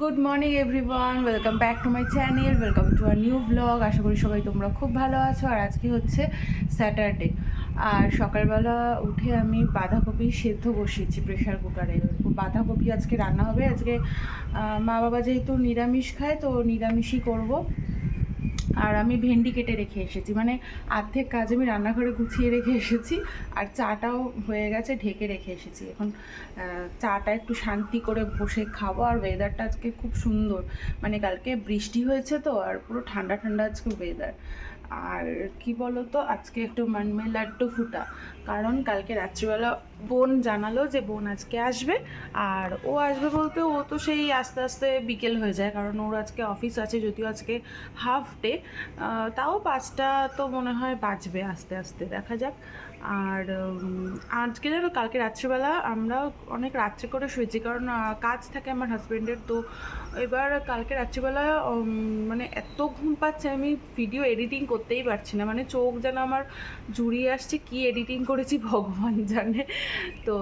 Good morning everyone welcome back to my channel welcome to our new blog আশা করি সবাই তোমরা খুব ভালো আছো। আর আজকে হচ্ছে স্যাটারডে আর সকালবেলা উঠে আমি বাঁধাকপি সেদ্ধ বসিয়েছি প্রেশার কুকারে বাঁধাকপি আজকে রান্না হবে। আজকে মা বাবা যেহেতু নিরামিষ খায়, তো নিরামিষই করব। আর আমি ভেন্ডি কেটে রেখে এসেছি। মানে আর্ধেক কাজ আমি রান্নাঘরে গুছিয়ে রেখে এসেছি আর চাটাও হয়ে গেছে, ঢেকে রেখে এসেছি। এখন চাটা একটু শান্তি করে বসে খাব আর ওয়েদারটা আজকে খুব সুন্দর। মানে কালকে বৃষ্টি হয়েছে তো, আর পুরো ঠান্ডা ঠান্ডা আজকে ওয়েদার আর কি বলো তো আজকে একটু মানমে লাড্ডু ফুটা। কারণ কালকে রাত্রিবেলা বোন জানালো যে বোন আজকে আসবে, আর ও আসবে বলতে ও তো সেই আস্তে আস্তে বিকেল হয়ে যায়, কারণ ওর আজকে অফিস আছে, যদিও আজকে হাফ ডে তাও পাঁচটা তো মনে হয় বাজবে আস্তে আস্তে, দেখা যাক। আর আজকে জানো কালকে রাত্রিবেলা আমরা অনেক রাত্রে করে শুয়েছি। কারণ কাজ থাকে আমার হাজব্যান্ডের তো এবার কালকে রাত্রিবেলা মানে এত ঘুম পাচ্ছে আমি ভিডিও এডিটিং করতেই পারছি না। মানে চোখ যেন আমার জুড়িয়ে আসছে, কি এডিটিং করেছি ভগবান জানে। তো,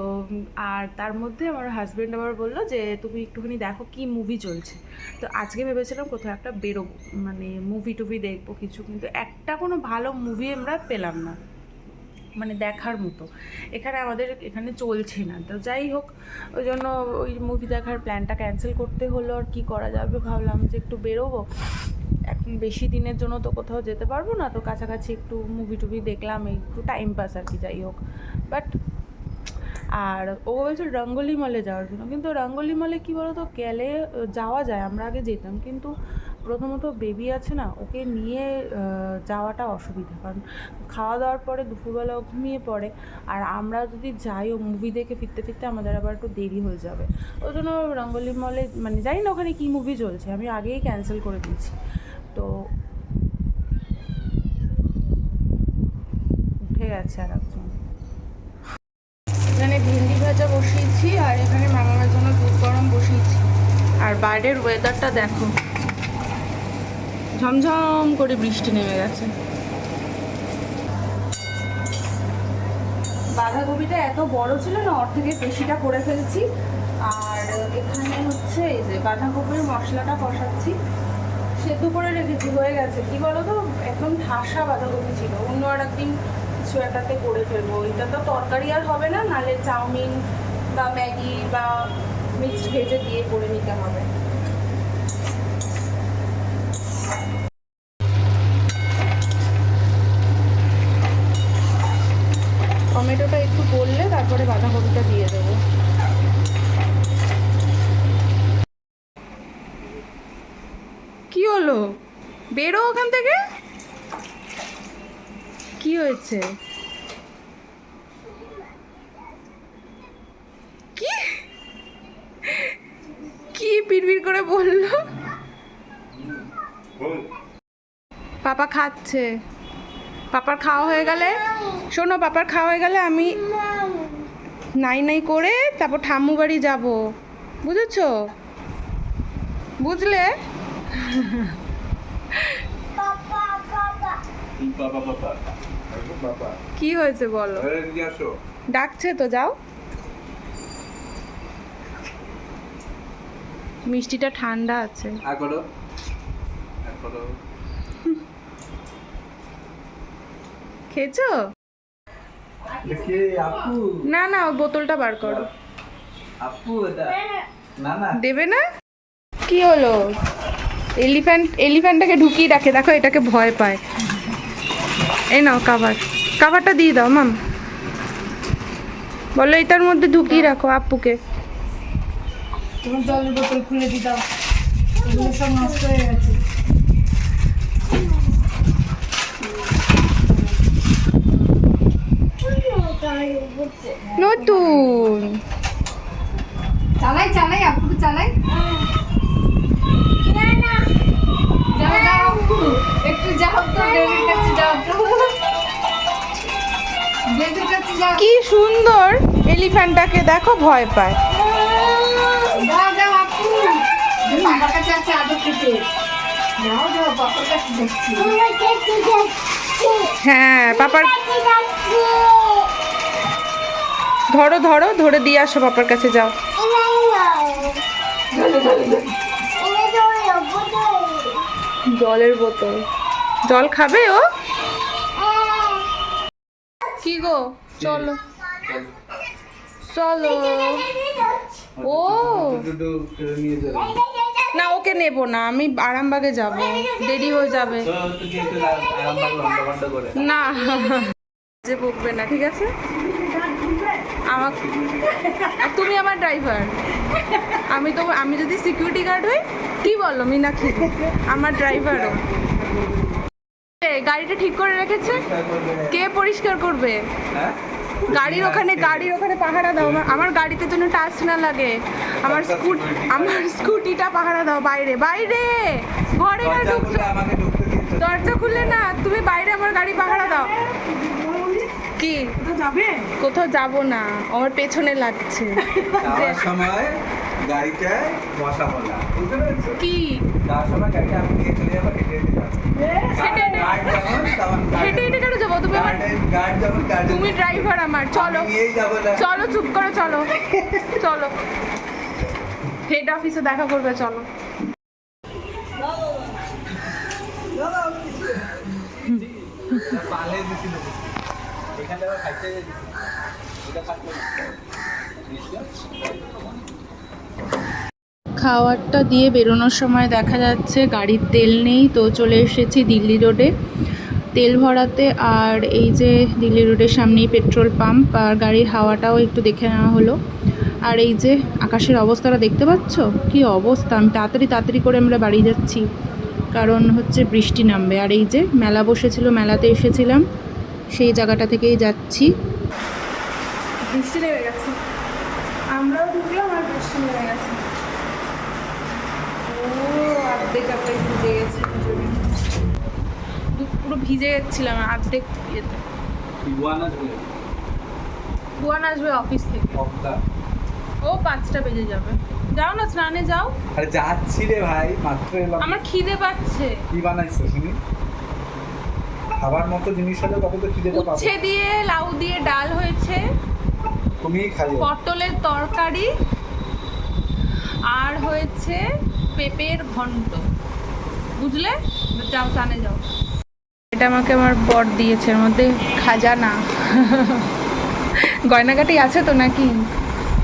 আর তার মধ্যে আমার হাজব্যান্ড আবার বলল যে, তুমি একটুখানি দেখো কি মুভি চলছে? তো আজকে ভেবেছিলাম কোথাও একটা বেরোবো। মানে মুভি টুভি দেখব কিছু। কিন্তু একটা কোনো ভালো মুভি আমরা পেলাম না। মানে দেখার মতো। এখানে আমাদের এখানে চলছে না। তো যাই হোক, ওই জন্য ওই মুভি দেখার প্ল্যানটা ক্যান্সেল করতে হলো। আর কি করা যাবে ভাবলাম যে একটু বেরোবো। এখন বেশি দিনের জন্য তো কোথাও যেতে পারব না। তো কাছাকাছি একটু মুভি টুভি দেখলাম, একটু টাইম পাস আর কি, যাই হোক। বাট আর ও বলছে রঙ্গলি মলে যাওয়ার জন্য। কিন্তু রঙ্গলি মলে কী বলো তো গেলে যাওয়া যায়, আমরা আগে যেতাম। কিন্তু প্রথমত বেবি আছে না, ওকে নিয়ে যাওয়াটা অসুবিধা। কারণ খাওয়া দাওয়ার পরে দুপুরবেলা ঘুমিয়ে পড়ে, আর আমরা যদি যাই ও মুভি দেখে ফিরতে ফিরতে আমাদের আবার একটু দেরি হয়ে যাবে। ওই জন্য রঙ্গলি মলে মানে জানি না ওখানে কী মুভি চলছে, আমি আগেই ক্যান্সেল করে দিয়েছি। তো উঠে গেছে আর একজন। এখানে ভেন্ডি ভাজা বসিয়েছি, আর এখানে মামার জন্য দুধ গরম বসিয়েছি। আর বাইরের ওয়েদারটা দেখো। ঝমঝম করে বৃষ্টি নেমে গেছে। বাঁধাকপিটা এত বড় ছিল না ওর থেকে বেশিটা করে ফেলছি। আর এখানে হচ্ছে এই যে বাঁধাকপির মশলাটা কষাচ্ছি। সেদ্ধ করে রেখেছি, হয়ে গেছে। কি বলো তো একদম ঠাসা বাঁধাকপি ছিল। অন্য আর একদিন কিছু একটাতে করে ফেলব। এটা তো তরকারি আর হবে না নালে চাউমিন বা ম্যাগি বা মিক্সড ভেজে দিয়ে করে নিতে হবে। টমেটোটা একটু গললে তারপরে বাঁধাকপিটা দিয়ে দেবো। কি হলো? বেরো ওখান থেকে? কি হয়েছে? কি? কি বিড়বিড় করে বলল? পাপা খাচ্ছে। পাপার খাওয়া হয়ে গেলে শোনো পাপার খাওয়া হয়ে গেলে আমি নাই নাই করে তারপর ঠাম্মু বাড়ি যাব। বুঝেছ? বুঝলে? কি হয়েছে বলো? ডাকছে তো যাও। মিষ্টিটা ঠান্ডা আছে। খেয়েছো? না না ওই বোতলটা বার করো। দেবে না? কি হলো? এলিফ্যান্ট এলিফ্যান্টটাকে ঢুকিয়ে রাখে দেখো এটাকে ভয় পায়। এই নাও কাভার কাভারটা দিয়ে দাও মাম। বলো এটার মধ্যে ঢুকিয়ে রাখো আপুকে। তোমার জলের বোতল খুলে দিতাম এগুলো সব নষ্ট হয়ে গেছে নতুন চালাই চালাই আপু চালাই। যাও যাও একটু যাও তো বেবির কাছে যাও। তো বেবির কাছে যাও। কি সুন্দর এলিফ্যান্টটাকে দেখো ভয় পায়। যাও যাও আপু। বাবার কাছে আছে আদর খেতে। যাও যাও বাবার কাছে যাচ্ছি। হ্যাঁ পাপার ধরো ধরো ধরে দিয়ে আসো পাপার কাছে যাও। জলের বোতল। জল খাবে ও? কি গো? চলো। চলো। ও। না ওকে নেব না আমি আরামবাগে যাব। দেরি হয়ে যাবে। না। যে বকবে না ঠিক আছে? আমার তুমি আমার ড্রাইভার আমি তো আমি যদি সিকিউরিটি গার্ড হই কি বলো মীনাক্ষী? আমার ড্রাইভারও গাড়িটা ঠিক করে রেখেছে? কে পরিষ্কার করবে? গাড়ির ওখানে গাড়ির ওখানে পাহারা দাও। আমার গাড়িতে যেন টাচ না লাগে। আমার স্কুট আমার স্কুটিটা পাহারা দাও বাইরে। বাইরে! ঘরে না ঢুকছো। খুলে দরজা খুললে না তুমি বাইরে আমার গাড়ি পাহারা দাও। কি? কোথাও যাব? না আমার পেছনে লাগছে। যাওয়ার সময় বসা বলা কি? যাওয়ার সময় গাড়িটা আমি নিয়ে চলে যাব হেঁটে হেঁটে যাব। হেঁটে হেঁটে? গার্ড যেমন তেমন হেঁটে হেঁটে কেন যাব? তুমি আমার ড্রাইভার আমার চলো। যাব চলো চুপ করে চলো। চলো। হেড অফিসে দেখা করবে চলো। পালে দিছিল। খাওয়ারটা দিয়ে বেরোনোর সময় দেখা যাচ্ছে গাড়ির তেল নেই, তো চলে এসেছি দিল্লি রোডে। তেল ভরাতে আর এই যে দিল্লি রোডের সামনেই পেট্রোল পাম্প আর গাড়ির হাওয়াটাও একটু দেখে নেওয়া হলো। আর এই যে আকাশের অবস্থাটা দেখতে পাচ্ছ? কি অবস্থা? আমি তাড়াতাড়ি তাড়াতাড়ি করে আমরা বাড়ি যাচ্ছি। কারণ হচ্ছে বৃষ্টি নামবে। আর এই যে মেলা বসেছিল, মেলাতে এসেছিলাম। সেই জায়গাটা থেকেই যাচ্ছি। বৃষ্টি নেমে গেছে। আমরাও ঢুকলাম আর বৃষ্টি নেমে গেছে। ও অর্ধেক একটা ভিজে গেছে দু- পুরো ভিজে যাচ্ছিলাম অর্ধেক ইয়েতে। বুয়ান আসবে অফিস থেকে। ও পাঁচটা বেজে যাবে। যাও না স্নানে যাও। আরে যাচ্ছি রে ভাই মাত্র এলাম। আমার খিদে পাচ্ছে। কি বানাইছো শুনি? খাবার মতো জিনিস হলে তবে তো খিদেটা পাবো। উচ্ছে দিয়ে লাউ দিয়ে ডাল হয়েছে তুমিই খাইও। পটলের তরকারি আর হয়েছে পেঁপের ঘন্ট। বুঝলে? যাও চানে যাও। এটা আমাকে আমার বর দিয়েছে এর মধ্যে খাজানা। গয়নাগাটি আছে তো নাকি?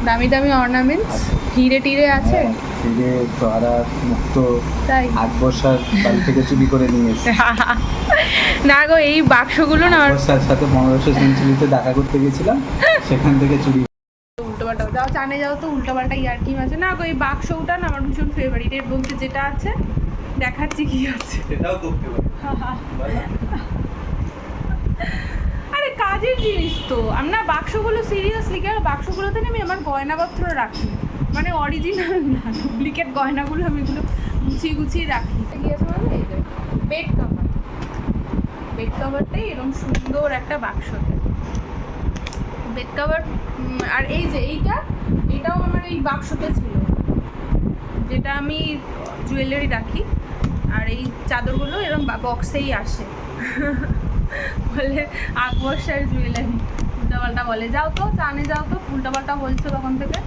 দামি দামি অর্নামেন্টস হিরে টিরে আছে? ফিরে তোরা মুক্ত তাই? আট বর্ষার বাড়ি থেকে চুরি করে নিয়ে এসে না গো এই বাক্সগুলো না আমার সাথে পনেরোশো সেঞ্চুরিতে দেখা করতে গেছিলাম সেখান থেকে চুরি উল্টো পাল্টা যাও চানে যাও তো উল্টো পাল্টা ইয়ার্কি আছে। না গো এই বাক্সটা না আমার ভীষণ ফেভারিট এর মধ্যে যেটা আছে দেখাচ্ছি কি আছে। সেটাও করতে আরে কাজের জিনিস তো। আমি না বাক্সগুলো সিরিয়াসলি কেন? বাক্সগুলোতে না আমি আমার গয়নাপত্র রাখি। মানে অরিজিনাল না ডুপ্লিকেট গয়নাগুলো আমি এগুলো গুছিয়ে গুছিয়ে রাখি। আছে এই বেড কভার বেড কভারটাই এরকম সুন্দর একটা বাক্স বেড কভার আর এই যে এইটা, এটাও আমার এই বাক্সতে ছিল। যেটা আমি জুয়েলারি রাখি, আর এই চাদরগুলো এরকম বক্সেই আসে। বলে আকবর্ষার জুয়েলারি উল্টাপাল্টা বলে, যাও তো, চানে যাও তো। উল্টাপাল্টা বলছো তখন থেকে।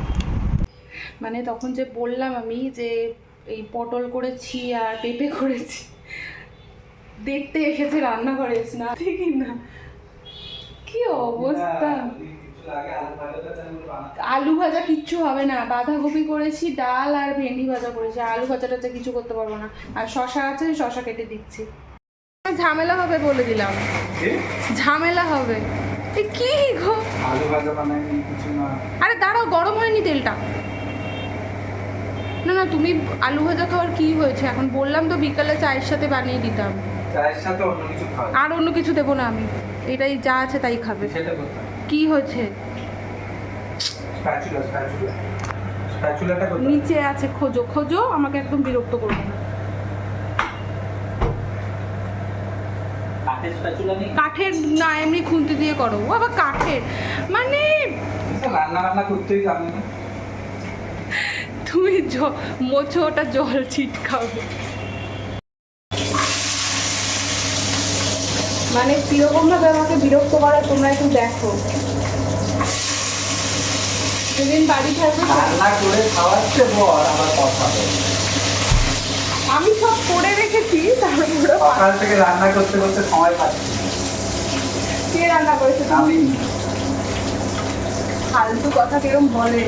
মানে তখন যে বললাম আমি যে এই পটল করেছি আর পেঁপে করেছি দেখতে এসেছে রান্নাঘরে এসে না ঠিকই না? কি অবস্থা? আলু ভাজা কিচ্ছু হবে না বাঁধাকপি করেছি ডাল আর ভেন্ডি ভাজা করেছি আলু ভাজাটা তো কিছু করতে পারব না। আর শশা আছে শশা কেটে দিচ্ছি। ঝামেলা হবে বলে দিলাম। ঝামেলা হবে। কি গো? আলু ভাজা বানাইনি কিছু না। আরে দাঁড়াও গরম হয়নি তেলটা। না না তুমি আলু ভাজা খাওয়ার কি হয়েছে? এখন বললাম তো বিকালে চায়ের সাথে বানিয়ে দিতাম। চায়ের সাথে অন্য কিছু খাওয়া আর অন্য কিছু দেবো না আমি। এটাই যা আছে তাই খাবে। সেটা কি হয়েছে? Spatula spatula. স্প্যাচুলাটা নিচে আছে খোঁজো খোঁজো আমাকে একদম বিরক্ত করবে না। কাঠের না এমনি খুন্তি দিয়ে করো। আবার কাঠের। মানে রান্না বান্না করতেই জানি না। তুমি মোছো ওটা জল ছিটকাবে। মানে কীরকম ভাবে আমাকে বিরক্ত করে তোমরা একটু দেখো। যেদিন বাড়ি থাকবে রান্না করে খাওয়াচ্ছে বর আবার কথা আমি সব করে রেখেছি তারপরে সকাল থেকে রান্না করতে করতে সময় পাচ্ছি কে রান্না করেছে তুমি? আমি। ফালতু কথা কিরম বলে।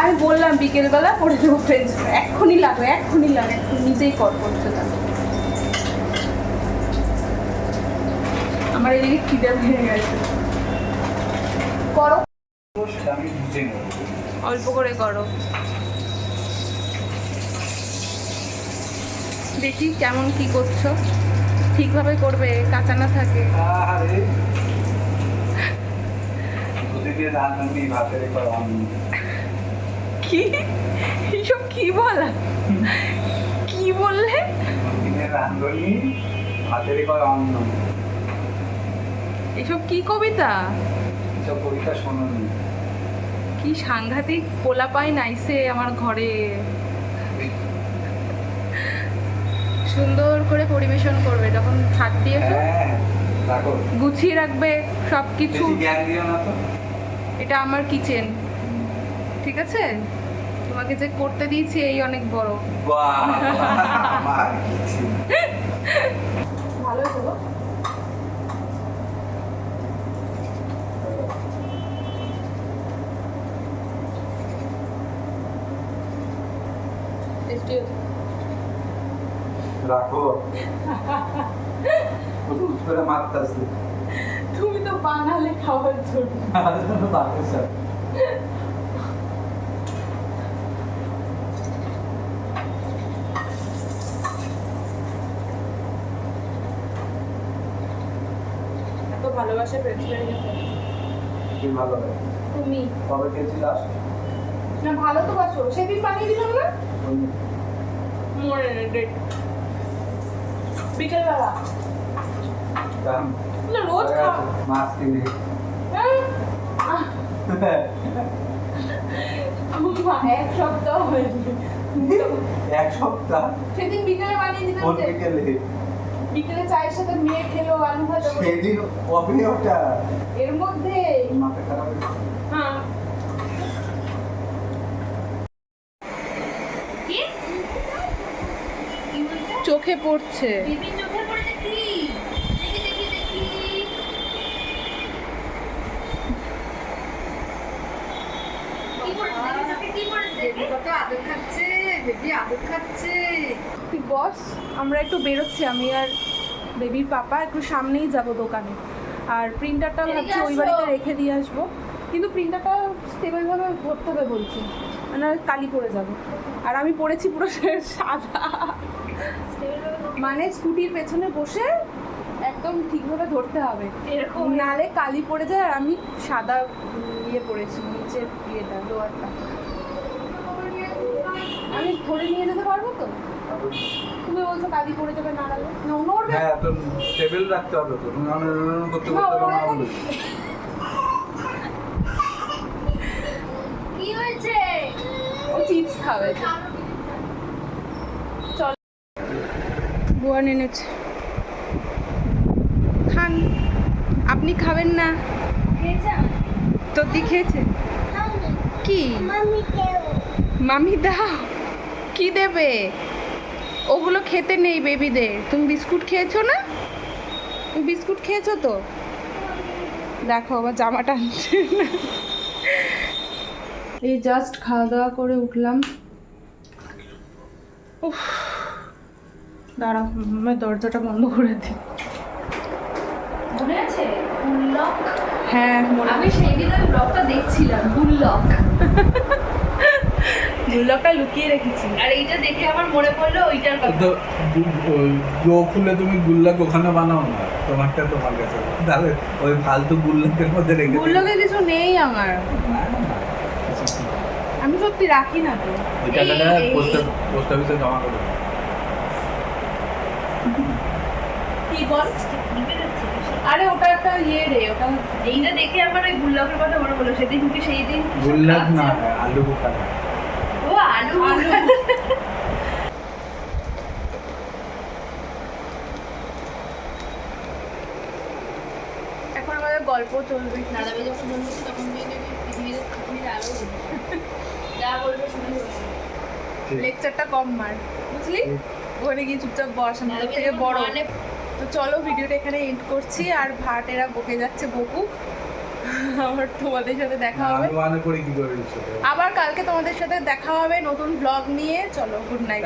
আমি বললাম বিকেলবেলা পড়ে দেবো ফ্রেঞ্চ এক্ষুনি লাগবে, এক্ষুনি লাগে এখন নিজেই কল করছে তা আমার এদিকে খিদে ভেঙে গেছে। করো। অল্প করে করো। দেখি কেমন কি করছ। ঠিকভাবে করবে, কাঁচা না থাকে। আরে প্রতিদিন রান্না নেই ভাতের পর আমি কি? এসব কি বলা? কি বললে? এসব কি কবিতা? কি সাংঘাতিক পোলা পাই নাইসে আমার ঘরে। সুন্দর করে পরিবেশন করবে যখন হাত দিয়েছ। হ্যাঁ গুছিয়ে রাখবে সব কিছু এটা আমার কিচেন। ঠিক আছে? তোমাকে যে করতে দিয়েছি এই অনেক বড়। ভালো হলো রাখো। করে মারতাছে। তুমি তো বানালে খাওয়ার জন্য। ফ্রেঞ্চ কি ভালো তুমি। কবে না ভালো তো বাসো। সেদিন বানিয়ে দিলাম না? ডেট বিকেলবেলা। না রোজ খাও। মাছ কিনে। হ্যাঁ? এক সপ্তাহ হয়েছে এক সপ্তাহ? সেদিন বিকেলে বানিয়ে দিলাম বিকেলে? বিকেলে চায়ের সাথে মেয়ে খেলো আলু ভাজা সেদিন কবে ওটা এর মধ্যে? মাথা খারাপ হ্যাঁ চোখে পড়ছে। চোখে পড়েছে কি? দেখি দেখি দেখি। কি পড়েছে কি পড়েছে বেবি কত আদর খাচ্ছে বেবি আদর খাচ্ছে। বস আমরা একটু বেরোচ্ছি আমি আর বেবির পাপা একটু সামনেই যাব দোকানে। আর প্রিন্টারটা ভাবছি ওই বাড়িতে রেখে দিয়ে আসব। কিন্তু প্রিন্টারটা স্টেবলভাবে ধরতে হবে বলছি মানে কালি পড়ে যাব। আর আমি পড়েছি পুরো সাদা। মানে স্কুটির পেছনে বসে একদম ঠিকভাবে ধরতে হবে। এরকম। নালে কালি পড়ে যায় আর আমি সাদা ইয়ে পড়েছি নিচের ইয়েটা লোয়ারটা আমি ধরে নিয়ে যেতে পারব তো? তুমি বলছো কালি পড়ে যাবে নাড়ালে না হ্যাঁ তো টেবিল রাখতে হবে তো। তুমি অনেক করতে করতে ওরা বলে। কি হয়েছে? ও চিপস খাবে। চল। বুয়ান এনেছে খান আপনি খাবেন না? তো তদ্দি খেয়েছে? কি? মামি দাও। কি দেবে? ওগুলো খেতে নেই বেবিদের তুমি বিস্কুট খেয়েছো না? তুমি বিস্কুট খেয়েছো তো? দেখো আবার জামা টানছে এই জাস্ট খাওয়া দাওয়া করে উঠলাম। উফ দাঁড়াও আমার দরজাটা বন্ধ করে দিই মনে আছে? হ্যাঁ আমি সেই দিন ওই ব্লগটা দেখছিলাম গুল্লক দুর্লভটা লুকিয়ে রেখেছি। আর এইটা দেখে আমার মনে পড়ল ওইটার কথা। তো গো খুলে তুমি গুল্লাক ওখানে বানাও না? তোমারটা তোমার কাছে। তাহলে ওই ফালতু গুল্লাকের মধ্যে রেখে। কিছু নেই আমার। আমি সত্যি রাখি না তো। ওই টাকাটা পোস্ট পোস্ট অফিসে জমা করে কি বল? আরে ওটা একটা ইয়ে রে ওটা এইটা দেখে আমার ওই গুল্লকের কথা মনে পড়ল। সেদিন কি সেই দিন গুল্লাক না আলু বুখারা। আলু এখন আমাদের গল্প চলবে দাদা ভাই যখন তখন যা বলবে শুনে লেকচারটা কম মার বুঝলি? ওখানে গিয়ে চুপচাপ বস আমার থেকে বড়। তো চলো ভিডিওটা এখানে এন্ড করছি আর ভাট এরা বকে যাচ্ছে বকু আবার তোমাদের সাথে দেখা হবে। আবার কালকে তোমাদের সাথে দেখা হবে নতুন ব্লগ নিয়ে। চলো গুড নাইট